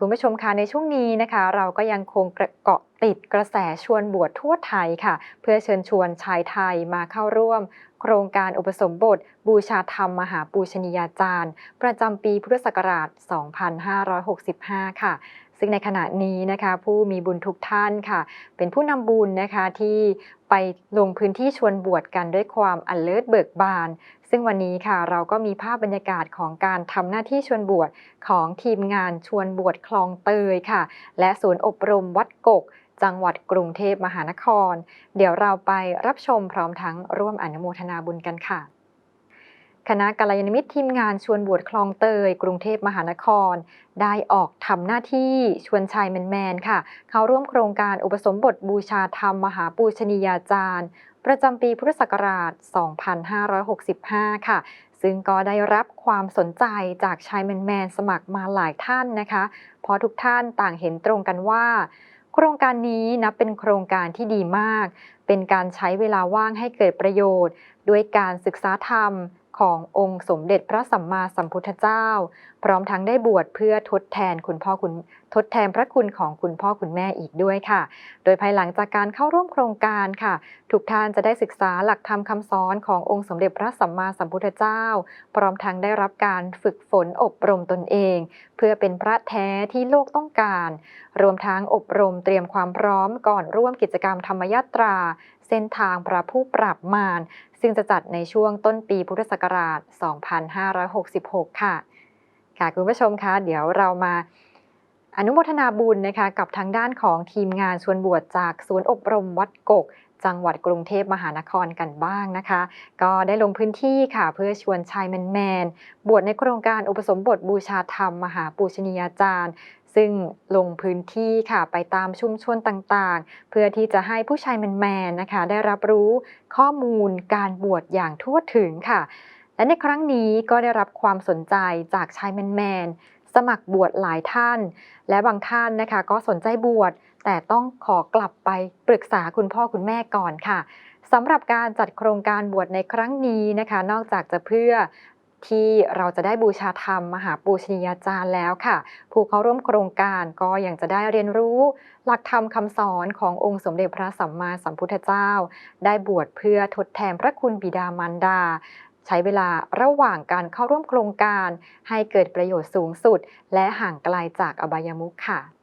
คุณผู้ชมคะในช่วงนี้นะคะ เราก็ยังคงเกาะติดกระแสชวนบวชทั่วไทยค่ะ เพื่อเชิญชวนชายไทยมาเข้าร่วม โครงการอุปสมบท บูชาธรรมมหาปูชนียาจารย์ ประจำปีพุทธศักราช 2565 ค่ะ ซึ่งในขณะนี้นะคะผู้มีบุญทุกท่านค่ะ เป็นผู้นำบุญนะคะที่ไปลงพื้นที่ชวนบวชกันด้วยความอันเลิศเบิกบาน ซึ่งวันนี้ค่ะเราก็มีภาพบรรยากาศของการทำหน้าที่ชวนบวชของทีมงานชวนบวชคลองเตยค่ะ และศูนย์อบรมวัดกก จังหวัดกรุงเทพมหานคร เดี๋ยวเราไปรับชมพร้อมทั้งร่วมอนุโมทนาบุญกันค่ะ คณะกัลยาณมิตรทีมงานชวนบวชคลองเตย กรุงเทพมหานคร ได้ออกทำหน้าที่ชวนชายแมนๆค่ะ เข้าร่วมโครงการอุปสมบทบูชาธรรมมหาปูชนียาจารย์ ประจำปีพุทธศักราช 2565 ค่ะ ซึ่งก็ได้รับความสนใจจากชายแมนๆสมัครมาหลายท่านนะคะ เพราะทุกท่านต่างเห็นตรงกันว่าโครงการนี้นับเป็นโครงการที่ดีมาก เป็นการใช้เวลาว่างให้เกิดประโยชน์ ด้วยการศึกษาธรรม ขององค์สมเด็จพระสัมมาสัมพุทธเจ้า พร้อมทั้งได้บวชเพื่อทดแทนคุณพ่อคุณทดแทนพระคุณของคุณพ่อคุณแม่อีกด้วยค่ะ โดยภายหลังจากการเข้าร่วมโครงการค่ะ ทุกท่านจะได้ศึกษาหลักธรรมคำสอนขององค์สมเด็จพระสัมมาสัมพุทธเจ้า พร้อมทั้งได้รับการฝึกฝนอบรมตนเอง เพื่อเป็นพระแท้ที่โลกต้องการ รวมทั้งอบรมเตรียมความพร้อมก่อนร่วมกิจกรรมธรรมยาตราเส้นทางพระผู้ปราบมาร ซึ่งจะจัดในช่วงต้นปีพุทธศักราช 2566 ค่ะ ค่ะคุณผู้ชมคะ เดี๋ยวเรามาอนุโมทนาบุญนะคะกับทางด้านของทีมงานชวนบวชจากศูนย์อบรมวัดกก จังหวัดกรุงเทพมหานครกันบ้างนะคะ ก็ได้ลงพื้นที่ค่ะเพื่อชวนชายแมนๆบวชในโครงการอุปสมบทบูชาธรรม มหาปูชนียาจารย์ ซึ่งลงพื้นที่ค่ะไปตามชุมชนต่างๆ เพื่อที่จะให้ผู้ชายแมนๆนะคะ ได้รับรู้ข้อมูลการบวชอย่างทั่วถึงค่ะและในครั้งนี้ก็ได้รับความสนใจจากชายแมนๆ สมัครบวชหลายท่าน และบางท่านนะคะ ก็สนใจบวชแต่ต้องขอกลับไปปรึกษาคุณพ่อคุณแม่ก่อนค่ะสำหรับการจัดโครงการบวชในครั้งนี้นะคะ นอกจากจะเพื่อที่เราจะได้บูชาธรรม มหาปูชนียาจารย์แล้วค่ะ ผู้เข้าร่วมโครงการก็ยังจะได้เรียนรู้ หลักธรรมคำสอนขององค์สมเด็จพระสัมมาสัมพุทธเจ้า ได้บวชเพื่อทดแทนพระคุณบิดามารดา ใช้เวลาระหว่างการเข้าร่วมโครงการ ให้เกิดประโยชน์สูงสุด และห่างไกลจากอบายมุขค่ะ